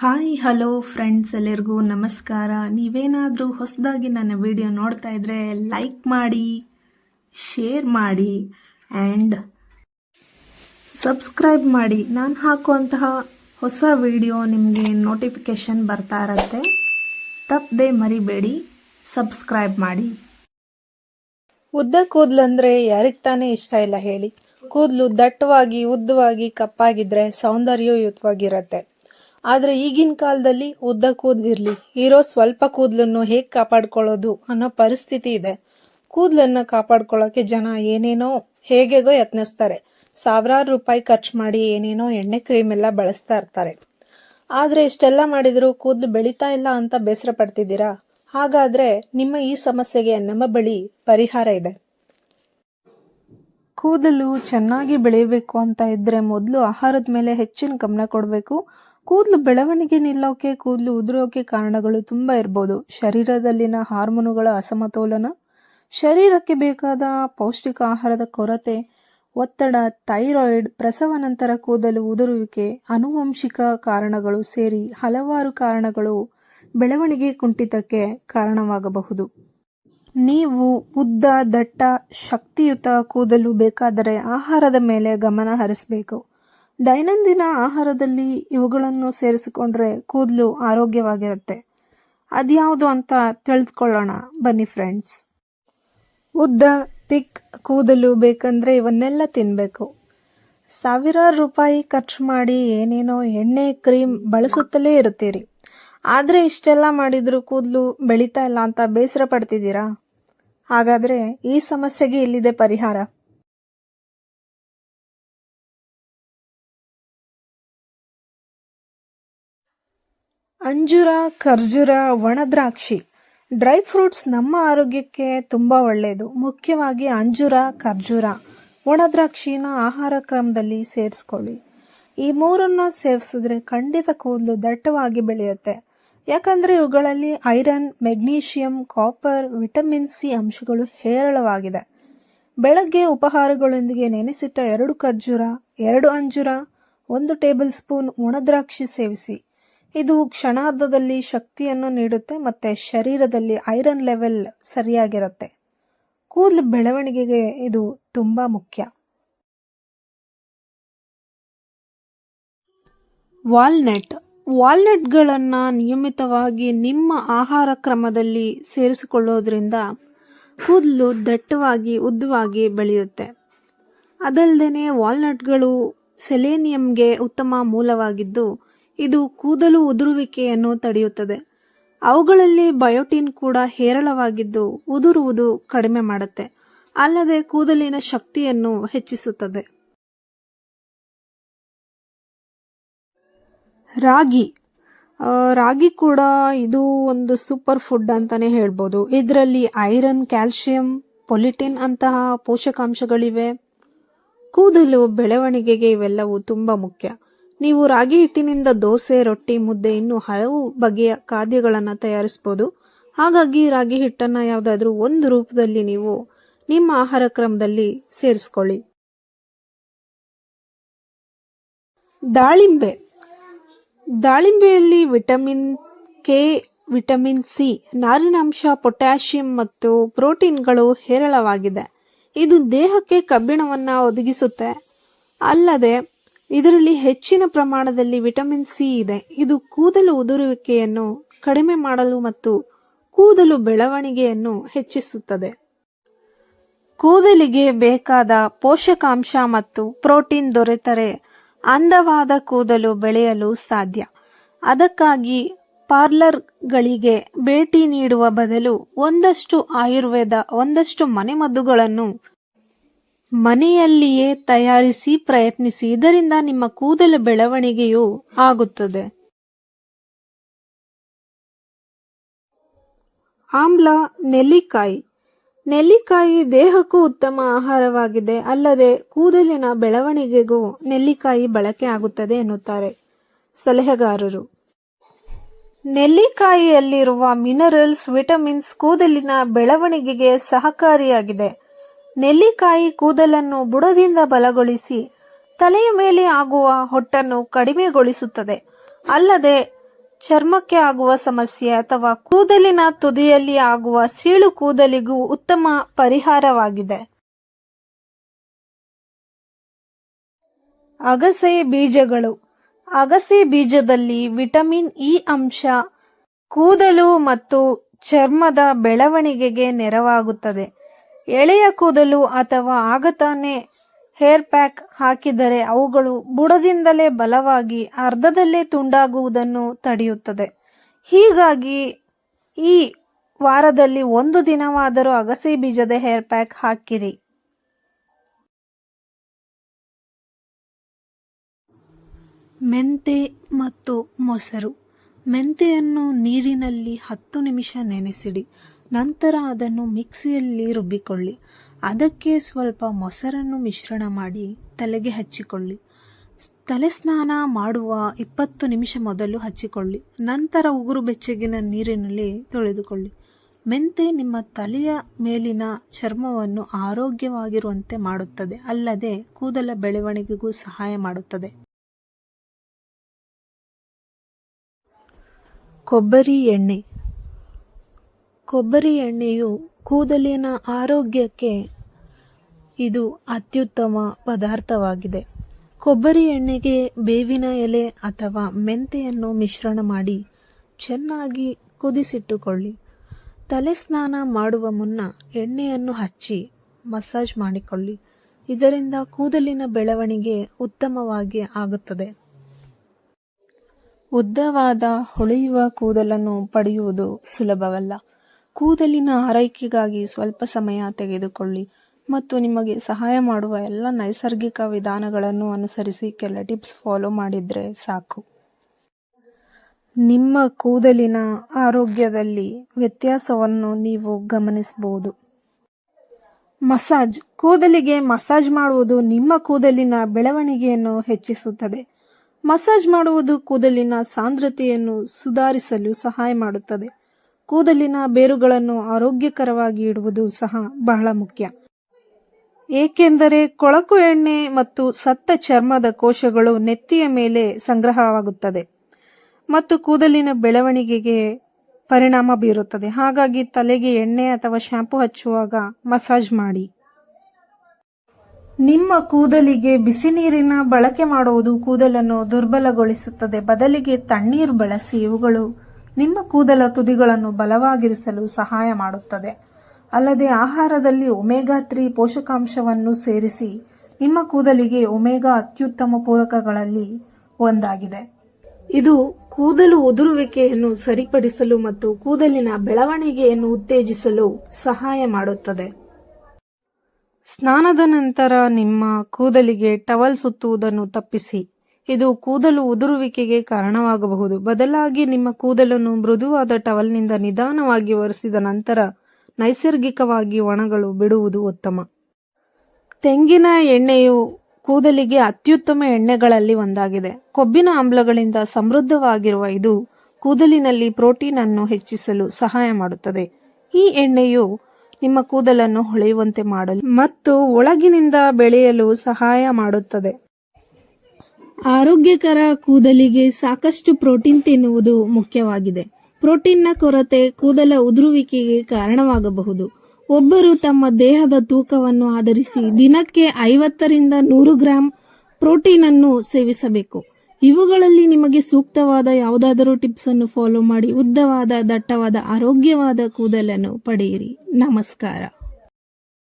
Hi hello friends ಎಲ್ಲರಿಗೂ ನಮಸ್ಕಾರ. ನೀವೇನಾದರೂ ಹೊಸದಾಗಿ ನನ್ನ ವಿಡಿಯೋ ನೋಡ್ತಾ ಇದ್ರೆ ಲೈಕ್ ಮಾಡಿ ಶೇರ್ ಮಾಡಿ ಆ್ಯಂಡ್ ಸಬ್ಸ್ಕ್ರೈಬ್ ಮಾಡಿ. ನಾನು ಹಾಕುವಂತಹ ಹೊಸ ವಿಡಿಯೋ ನಿಮಗೆ ನೋಟಿಫಿಕೇಷನ್ ಬರ್ತಾ ಇರತ್ತೆ. ತಪ್ಪದೆ ಮರಿಬೇಡಿ ಸಬ್ಸ್ಕ್ರೈಬ್ ಮಾಡಿ. ಉದ್ದ ಕೂದಲಂದರೆ ಯಾರಿಗೆ ತಾನೇ ಇಷ್ಟ ಇಲ್ಲ ಹೇಳಿ. ಕೂದಲು ದಟ್ಟವಾಗಿ, ಉದ್ದವಾಗಿ, ಕಪ್ಪಾಗಿದ್ರೆ ಸೌಂದರ್ಯಯುತವಾಗಿರತ್ತೆ ಆದ್ರೆ ಈಗಿನ ಕಾಲದಲ್ಲಿ ಉದ್ದ ಕೂದಲಿರ್ಲಿ. ಇರೋ ಸ್ವಲ್ಪ ಕೂದಲನ್ನು ಹೇಗೆ ಕಾಪಾಡ್ಕೊಳ್ಳೋದು ಅನ್ನೋ ಪರಿಸ್ಥಿತಿ ಇದೆ. ಕೂದಲನ್ನು ಕಾಪಾಡ್ಕೊಳ್ಳೋಕೆ ಜನ ಏನೇನೋ ಹೇಗೆಗೋ ಯತ್ನಿಸ್ತಾರೆ. ಸಾವಿರಾರು ರೂಪಾಯಿ ಖರ್ಚು ಮಾಡಿ ಏನೇನೋ ಎಣ್ಣೆ ಕ್ರೀಮ್ ಎಲ್ಲ ಬಳಸ್ತಾ ಇರ್ತಾರೆ. ಆದರೆ ಇಷ್ಟೆಲ್ಲ ಮಾಡಿದರೂ ಕೂದಲು ಬೆಳೀತಾ ಇಲ್ಲ ಅಂತ ಬೇಸರ ಪಡ್ತಿದ್ದೀರಾ? ಹಾಗಾದ್ರೆ ನಿಮ್ಮ ಈ ಸಮಸ್ಯೆಗೆ ನಮ್ಮ ಬಳಿ ಪರಿಹಾರ ಇದೆ. ಕೂದಲು ಚೆನ್ನಾಗಿ ಬೆಳೆಯಬೇಕು ಅಂತ ಇದ್ದರೆ ಮೊದಲು ಆಹಾರದ ಮೇಲೆ ಹೆಚ್ಚಿನ ಗಮನ ಕೊಡಬೇಕು. ಕೂದಲು ಬೆಳವಣಿಗೆ ನಿಲ್ಲೋಕೆ, ಕೂದಲು ಉದುರೋಕೆ ಕಾರಣಗಳು ತುಂಬ ಇರ್ಬೋದು. ಶರೀರದಲ್ಲಿನ ಹಾರ್ಮೋನುಗಳ ಅಸಮತೋಲನ, ಶರೀರಕ್ಕೆ ಬೇಕಾದ ಪೌಷ್ಟಿಕ ಆಹಾರದ ಕೊರತೆ, ಒತ್ತಡ, ಥೈರಾಯ್ಡ್, ಪ್ರಸವ ನಂತರ ಕೂದಲು ಉದುರುವಿಕೆ, ಆನುವಂಶಿಕ ಕಾರಣಗಳು ಸೇರಿ ಹಲವಾರು ಕಾರಣಗಳು ಬೆಳವಣಿಗೆ ಕುಂಠಿತಕ್ಕೆ ಕಾರಣವಾಗಬಹುದು. ನೀವು ಉದ್ದ, ದಟ್ಟ, ಶಕ್ತಿಯುತ ಕೂದಲು ಬೇಕಾದರೆ ಆಹಾರದ ಮೇಲೆ ಗಮನ ಹರಿಸಬೇಕು. ದೈನಂದಿನ ಆಹಾರದಲ್ಲಿ ಇವುಗಳನ್ನು ಸೇರಿಸಿಕೊಂಡ್ರೆ ಕೂದಲು ಆರೋಗ್ಯವಾಗಿರುತ್ತೆ. ಅದ್ಯಾವುದು ಅಂತ ತಿಳಿದುಕೊಳ್ಳೋಣ ಬನ್ನಿ ಫ್ರೆಂಡ್ಸ್. ಉದ್ದ, ತಿಕ್ ಕೂದಲು ಬೇಕಂದ್ರೆ ಇವನ್ನೆಲ್ಲ ತಿನ್ನಬೇಕು ಸಾವಿರಾರು ರೂಪಾಯಿ ಖರ್ಚು ಮಾಡಿ ಏನೇನೋ ಎಣ್ಣೆ, ಕ್ರೀಮ್ ಬಳಸುತ್ತಲೇ ಇರ್ತೀರಿ ಆದರೆ ಇಷ್ಟೆಲ್ಲ ಮಾಡಿದ್ರು ಕೂದಲು ಬೆಳೀತಾ ಇಲ್ಲ ಅಂತ ಬೇಸರ ಪಡ್ತಿದ್ದೀರಾ? ಹಾಗಾದ್ರೆ ಈ ಸಮಸ್ಯೆಗೆ ಇಲ್ಲಿದೆ ಪರಿಹಾರ. ಅಂಜೂರ, ಖರ್ಜೂರ, ಒಣದ್ರಾಕ್ಷಿ. ಡ್ರೈ ಫ್ರೂಟ್ಸ್ ನಮ್ಮ ಆರೋಗ್ಯಕ್ಕೆ ತುಂಬ ಒಳ್ಳೆಯದು ಮುಖ್ಯವಾಗಿ ಅಂಜೂರ, ಖರ್ಜೂರ. ಒಣದ್ರಾಕ್ಷಿನ ಆಹಾರ ಕ್ರಮದಲ್ಲಿ ಸೇರಿಸ್ಕೊಳ್ಳಿ. ಈ ಮೂರನ್ನು ಸೇವಿಸಿದ್ರೆ ಖಂಡಿತ ಕೂದಲು ದಟ್ಟವಾಗಿ ಬೆಳೆಯುತ್ತೆ. ಯಾಕಂದರೆ ಇವುಗಳಲ್ಲಿ iron, magnesium, copper, vitamin C ಅಂಶಗಳು ಹೇರಳವಾಗಿದೆ. ಬೆಳಗ್ಗೆ ಉಪಹಾರಗಳೊಂದಿಗೆ ನೆನೆಸಿಟ್ಟ ಎರಡು ಖರ್ಜೂರ, ಎರಡು ಅಂಜೂರ, ಒಂದು ಟೇಬಲ್ ಸ್ಪೂನ್ ಒಣದ್ರಾಕ್ಷಿ ಸೇವಿಸಿ. ಇದು ಕ್ಷಣಾರ್ಧದಲ್ಲಿ ಶಕ್ತಿಯನ್ನು ನೀಡುತ್ತೆ ಮತ್ತು ಶರೀರದಲ್ಲಿ ಐರನ್ ಲೆವೆಲ್ ಸರಿಯಾಗಿರುತ್ತೆ. ಕೂದಲು ಬೆಳವಣಿಗೆಗೆ ಇದು ತುಂಬ ಮುಖ್ಯ. ವಾಲ್ನಟ್. ವಾಲ್ನಟ್ಗಳನ್ನು ನಿಯಮಿತವಾಗಿ ನಿಮ್ಮ ಆಹಾರ ಕ್ರಮದಲ್ಲಿ ಸೇರಿಸಿಕೊಳ್ಳೋದ್ರಿಂದ ಕೂದಲು ದಟ್ಟವಾಗಿ, ಉದ್ದವಾಗಿ ಬೆಳೆಯುತ್ತೆ. ಅದಲ್ಲದೆ ವಾಲ್ನಟ್ಗಳು ಸೆಲೇನಿಯಂಗೆ ಉತ್ತಮ ಮೂಲವಾಗಿದ್ದು ಇದು ಕೂದಲು ಉದುರುವಿಕೆಯನ್ನು ತಡೆಯುತ್ತದೆ. ಅವುಗಳಲ್ಲಿ ಬಯೋಟಿನ್ ಕೂಡ ಹೇರಳವಾಗಿದ್ದು ಉದುರುವುದು ಕಡಿಮೆ ಮಾಡುತ್ತೆ. ಅಲ್ಲದೆ ಕೂದಲಿನ ಶಕ್ತಿಯನ್ನು ಹೆಚ್ಚಿಸುತ್ತದೆ. ರಾಗಿ. ರಾಗಿ ಕೂಡ ಇದು ಒಂದು ಸೂಪರ್ ಫುಡ್ ಅಂತಾನೆ ಹೇಳ್ಬೋದು. ಇದರಲ್ಲಿ ಐರನ್ ಕ್ಯಾಲ್ಸಿಯಂ ಪೊಲಿಟಿನ್ ಅಂತಹ ಪೋಷಕಾಂಶಗಳಿವೆ. ಕೂದಲು ಬೆಳವಣಿಗೆಗೆ ಇವೆಲ್ಲವೂ ತುಂಬ ಮುಖ್ಯ. ನೀವು ರಾಗಿ ಹಿಟ್ಟಿನಿಂದ ದೋಸೆ, ರೊಟ್ಟಿ, ಮುದ್ದೆ ಇನ್ನು ಹಲವು ಬಗೆಯ ಖಾದ್ಯಗಳನ್ನು ತಯಾರಿಸ್ಬೋದು. ಹಾಗಾಗಿ ರಾಗಿ ಹಿಟ್ಟನ್ನು ಯಾವುದಾದ್ರೂ ಒಂದು ರೂಪದಲ್ಲಿ ನೀವು ನಿಮ್ಮ ಆಹಾರ ಕ್ರಮದಲ್ಲಿ ಸೇರಿಸ್ಕೊಳ್ಳಿ. ದಾಳಿಂಬೆ. ದಾಳಿಂಬೆಯಲ್ಲಿ ವಿಟಮಿನ್ ಕೆ, ವಿಟಮಿನ್ ಸಿ ನಾರಿನಾಂಶ, ಪೊಟ್ಯಾಷಿಯಂ ಮತ್ತು ಪ್ರೋಟೀನ್ಗಳು ಹೇರಳವಾಗಿದೆ. ಇದು ದೇಹಕ್ಕೆ ಕಬ್ಬಿಣವನ್ನು ಒದಗಿಸುತ್ತೆ. ಅಲ್ಲದೆ ಇದರಲ್ಲಿ ಹೆಚ್ಚಿನ ಪ್ರಮಾಣದಲ್ಲಿ ವಿಟಮಿನ್ ಸಿ ಇದೆ. ಇದು ಕೂದಲು ಉದುರುವಿಕೆಯನ್ನು ಕಡಿಮೆ ಮಾಡಲು ಮತ್ತು ಕೂದಲು ಬೆಳವಣಿಗೆಯನ್ನು ಹೆಚ್ಚಿಸುತ್ತದೆ. ಕೂದಲಿಗೆ ಬೇಕಾದ ಪೋಷಕಾಂಶ ಮತ್ತು ಪ್ರೋಟೀನ್ ದೊರೆತರೆ ಅಂದವಾದ ಕೂದಲು ಬೆಳೆಯಲು ಸಾಧ್ಯ. ಅದಕ್ಕಾಗಿ ಪಾರ್ಲರ್ಗಳಿಗೆ ಭೇಟಿ ನೀಡುವ ಬದಲು ಒಂದಷ್ಟು ಆಯುರ್ವೇದ, ಒಂದಷ್ಟು ಮನೆಮದ್ದುಗಳನ್ನು ಮನೆಯಲ್ಲಿಯೇ ತಯಾರಿಸಿ ಪ್ರಯತ್ನಿಸಿ ಇದರಿಂದ ನಿಮ್ಮ ಕೂದಲ ಬೆಳವಣಿಗೆಯು ಆಗುತ್ತದೆ. ಆಮ್ಲ, ನೆಲ್ಲಿಕಾಯಿ. ನೆಲ್ಲಿಕಾಯಿ ದೇಹಕ್ಕೂ ಉತ್ತಮ ಆಹಾರವಾಗಿದೆ, ಅಲ್ಲದೆ ಕೂದಲಿನ ಬೆಳವಣಿಗೆಗೂ ನೆಲ್ಲಿಕಾಯಿ ಬಳಕೆ ಆಗುತ್ತದೆ ಎನ್ನುತ್ತಾರೆ ಸಲಹೆಗಾರರು. ನೆಲ್ಲಿಕಾಯಿಯಲ್ಲಿರುವ ಮಿನರಲ್ಸ್, ವಿಟಮಿನ್ಸ್ ಕೂದಲಿನ ಬೆಳವಣಿಗೆಗೆ ಸಹಕಾರಿಯಾಗಿದೆ. ನೆಲ್ಲಿಕಾಯಿ ಕೂದಲನ್ನು ಬುಡದಿಂದ ಬಲಗೊಳಿಸಿ ತಲೆಯ ಮೇಲೆ ಆಗುವ ಹೊಟ್ಟನ್ನು ಕಡಿಮೆಗೊಳಿಸುತ್ತದೆ. ಅಲ್ಲದೆ ಚರ್ಮಕ್ಕೆ ಆಗುವ ಸಮಸ್ಯೆ ಅಥವಾ ಕೂದಲಿನ ತುದಿಯಲ್ಲಿ ಆಗುವ ಸೀಳು ಕೂದಲಿಗೂ ಉತ್ತಮ ಪರಿಹಾರವಾಗಿದೆ. ಅಗಸೆ ಬೀಜಗಳು. ಅಗಸೆ ಬೀಜದಲ್ಲಿ ವಿಟಮಿನ್ ಇ ಅಂಶ, ಕೂದಲು ಮತ್ತು ಚರ್ಮದ ಬೆಳವಣಿಗೆಗೆ ನೆರವಾಗುತ್ತದೆ. ಎಳೆಯ ಕೂದಲು ಅಥವಾ ಆಗತಾನೆ ಹೇರ್ ಪ್ಯಾಕ್ ಹಾಕಿದರೆ ಅವುಗಳು ಬುಡದಿಂದಲೇ ಬಲವಾಗಿ ಅರ್ಧದಲ್ಲೇ ತುಂಡಾಗುವುದನ್ನು ತಡೆಯುತ್ತದೆ. ಹೀಗಾಗಿ ಈ ವಾರದಲ್ಲಿ ಒಂದು ದಿನವಾದರೂ ಅಗಸೆ ಬೀಜದ ಹೇರ್ ಪ್ಯಾಕ್ ಹಾಕಿರಿ. ಮೆಂತೆ ಮತ್ತು ಮೊಸರು. ಮೆಂತೆಯನ್ನು ನೀರಿನಲ್ಲಿ ಹತ್ತು ನಿಮಿಷ ನೆನೆಸಿಡಿ. ನಂತರ ಅದನ್ನು ಮಿಕ್ಸಿಯಲ್ಲಿ ರುಬ್ಬಿಕೊಳ್ಳಿ. ಅದಕ್ಕೆ ಸ್ವಲ್ಪ ಮೊಸರನ್ನು ಮಿಶ್ರಣ ಮಾಡಿ ತಲೆಗೆ ಹಚ್ಚಿಕೊಳ್ಳಿ. ತಲೆ ಸ್ನಾನ ಮಾಡುವ ಇಪ್ಪತ್ತು ನಿಮಿಷ ಮೊದಲು ಹಚ್ಚಿಕೊಳ್ಳಿ. ನಂತರ ಉಗುರು ಬೆಚ್ಚಗಿನ ನೀರಿನಲ್ಲಿ ತೊಳೆದುಕೊಳ್ಳಿ. ಮೆಂತೆ ನಿಮ್ಮ ತಲೆಯ ಮೇಲಿನ ಚರ್ಮವನ್ನು ಆರೋಗ್ಯವಾಗಿರುವಂತೆ ಮಾಡುತ್ತದೆ, ಅಲ್ಲದೆ ಕೂದಲ ಬೆಳವಣಿಗೆಗೂ ಸಹಾಯ ಮಾಡುತ್ತದೆ. ಕೊಬ್ಬರಿ ಎಣ್ಣೆ. ಕೊಬ್ಬರಿ ಎಣ್ಣೆಯು ಕೂದಲಿನ ಆರೋಗ್ಯಕ್ಕೆ ಇದು ಅತ್ಯುತ್ತಮ ಪದಾರ್ಥವಾಗಿದೆ. ಕೊಬ್ಬರಿ ಎಣ್ಣೆಗೆ ಬೇವಿನ ಎಲೆ ಅಥವಾ ಮೆಂತೆಯನ್ನು ಮಿಶ್ರಣ ಮಾಡಿ ಚೆನ್ನಾಗಿ ಕುದಿಸಿಟ್ಟುಕೊಳ್ಳಿ. ತಲೆ ಸ್ನಾನ ಮಾಡುವ ಮುನ್ನ ಎಣ್ಣೆಯನ್ನು ಹಚ್ಚಿ ಮಸಾಜ್ ಮಾಡಿಕೊಳ್ಳಿ. ಇದರಿಂದ ಕೂದಲಿನ ಬೆಳವಣಿಗೆ ಉತ್ತಮವಾಗಿ ಆಗುತ್ತದೆ. ಉದ್ದವಾದ ಹೊಳೆಯುವ ಕೂದಲನ್ನು ಪಡೆಯುವುದು ಸುಲಭವಲ್ಲ. ಕೂದಲಿನ ಆರೈಕೆಗಾಗಿ ಸ್ವಲ್ಪ ಸಮಯ ತೆಗೆದುಕೊಳ್ಳಿ ಮತ್ತು ನಿಮಗೆ ಸಹಾಯ ಮಾಡುವ ಎಲ್ಲ ನೈಸರ್ಗಿಕ ವಿಧಾನಗಳನ್ನು ಅನುಸರಿಸಿ ಕೆಲ ಟಿಪ್ಸ್ ಫಾಲೋ ಮಾಡಿದರೆ ಸಾಕು. ನಿಮ್ಮ ಕೂದಲಿನ ಆರೋಗ್ಯದಲ್ಲಿ ವ್ಯತ್ಯಾಸವನ್ನು ನೀವು ಗಮನಿಸಬಹುದು. ಮಸಾಜ್. ಕೂದಲಿಗೆ ಮಸಾಜ್ ಮಾಡುವುದು ನಿಮ್ಮ ಕೂದಲಿನ ಬೆಳವಣಿಗೆಯನ್ನು ಹೆಚ್ಚಿಸುತ್ತದೆ. ಮಸಾಜ್ ಮಾಡುವುದು ಕೂದಲಿನ ಸಾಂದ್ರತೆಯನ್ನು ಸುಧಾರಿಸಲು ಸಹಾಯ ಮಾಡುತ್ತದೆ. ಕೂದಲಿನ ಬೇರುಗಳನ್ನು ಆರೋಗ್ಯಕರವಾಗಿ ಇಡುವುದು ಸಹ ಬಹಳ ಮುಖ್ಯ. ಏಕೆಂದರೆ ಕೊಳಕು ಎಣ್ಣೆ ಮತ್ತು ಸತ್ತ ಚರ್ಮದ ಕೋಶಗಳು ನೆತ್ತಿಯ ಮೇಲೆ ಸಂಗ್ರಹವಾಗುತ್ತದೆ ಮತ್ತು ಕೂದಲಿನ ಬೆಳವಣಿಗೆಗೆ ಪರಿಣಾಮ ಬೀರುತ್ತದೆ. ಹಾಗಾಗಿ ತಲೆಗೆ ಎಣ್ಣೆ ಅಥವಾ ಶಾಂಪೂ ಹಚ್ಚುವಾಗ ಮಸಾಜ್ ಮಾಡಿ. ನಿಮ್ಮ ಕೂದಲಿಗೆ ಬಿಸಿ ನೀರಿನ ಬಳಕೆ ಮಾಡುವುದು ಕೂದಲನ್ನು ದುರ್ಬಲಗೊಳಿಸುತ್ತದೆ. ಬದಲಿಗೆ ತಣ್ಣೀರು ಬಳಸಿ ಇವುಗಳು ನಿಮ್ಮ ಕೂದಲ ತುದಿಗಳನ್ನು ಬಲವಾಗಿರಿಸಲು ಸಹಾಯ ಮಾಡುತ್ತದೆ. ಅಲ್ಲದೆ ಆಹಾರದಲ್ಲಿ ಒಮೆಗಾ ತ್ರೀ ಪೋಷಕಾಂಶವನ್ನು ಸೇರಿಸಿ ನಿಮ್ಮ ಕೂದಲಿಗೆ ಒಮೆಗಾ ಅತ್ಯುತ್ತಮ ಪೂರಕಗಳಲ್ಲಿ ಒಂದಾಗಿದೆ. ಇದು ಕೂದಲು ಉದುರುವಿಕೆಯನ್ನು ಸರಿಪಡಿಸಲು ಮತ್ತು ಕೂದಲಿನ ಬೆಳವಣಿಗೆಯನ್ನು ಉತ್ತೇಜಿಸಲು ಸಹಾಯ ಮಾಡುತ್ತದೆ. ಸ್ನಾನದ ನಂತರ ನಿಮ್ಮ ಕೂದಲಿಗೆ ಟವಲ್ ಸುತ್ತುವುದನ್ನು ತಪ್ಪಿಸಿ. ಇದು ಕೂದಲು ಉದುರುವಿಕೆಗೆ ಕಾರಣವಾಗಬಹುದು. ಬದಲಾಗಿ ನಿಮ್ಮ ಕೂದಲನ್ನು ಮೃದುವಾದ ಟವಲ್ನಿಂದ ನಿಧಾನವಾಗಿ ಒರೆಸಿದ ನಂತರ ನೈಸರ್ಗಿಕವಾಗಿ ಒಣಗಳು ಬಿಡುವುದು ಉತ್ತಮ. ತೆಂಗಿನ ಎಣ್ಣೆಯು ಕೂದಲಿಗೆ ಅತ್ಯುತ್ತಮ ಎಣ್ಣೆಗಳಲ್ಲಿ ಒಂದಾಗಿದೆ. ಕೊಬ್ಬಿನ ಆಮ್ಲಗಳಿಂದ ಸಮೃದ್ಧವಾಗಿರುವ ಇದು ಕೂದಲಿನಲ್ಲಿ ಪ್ರೋಟೀನ್ ಅನ್ನು ಹೆಚ್ಚಿಸಲು ಸಹಾಯ ಮಾಡುತ್ತದೆ. ಈ ಎಣ್ಣೆಯು ನಿಮ್ಮ ಕೂದಲನ್ನು ಹೊಳೆಯುವಂತೆ ಮಾಡಲು ಮತ್ತು ಒಳಗಿನಿಂದ ಬೆಳೆಯಲು ಸಹಾಯ ಮಾಡುತ್ತದೆ. ಆರೋಗ್ಯಕರ ಕೂದಲಿಗೆ ಸಾಕಷ್ಟು ಪ್ರೋಟೀನ್ ತಿನ್ನುವುದು ಮುಖ್ಯವಾಗಿದೆ. ಪ್ರೋಟೀನ್ನ ಕೊರತೆ ಕೂದಲ ಉದುರುವಿಕೆಗೆ ಕಾರಣವಾಗಬಹುದು. ಒಬ್ಬರು ತಮ್ಮ ದೇಹದ ತೂಕವನ್ನು ಆಧರಿಸಿ ದಿನಕ್ಕೆ ಐವತ್ತರಿಂದ ನೂರು ಗ್ರಾಂ ಪ್ರೋಟೀನ್ ಅನ್ನು ಸೇವಿಸಬೇಕು. ಇವುಗಳಲ್ಲಿ ನಿಮಗೆ ಸೂಕ್ತವಾದ ಯಾವುದಾದರೂ ಟಿಪ್ಸ್ ಅನ್ನು ಫಾಲೋ ಮಾಡಿ ಉದ್ದವಾದ ದಟ್ಟವಾದ ಆರೋಗ್ಯವಾದ ಕೂದಲನ್ನು ಪಡೆಯಿರಿ. ನಮಸ್ಕಾರ.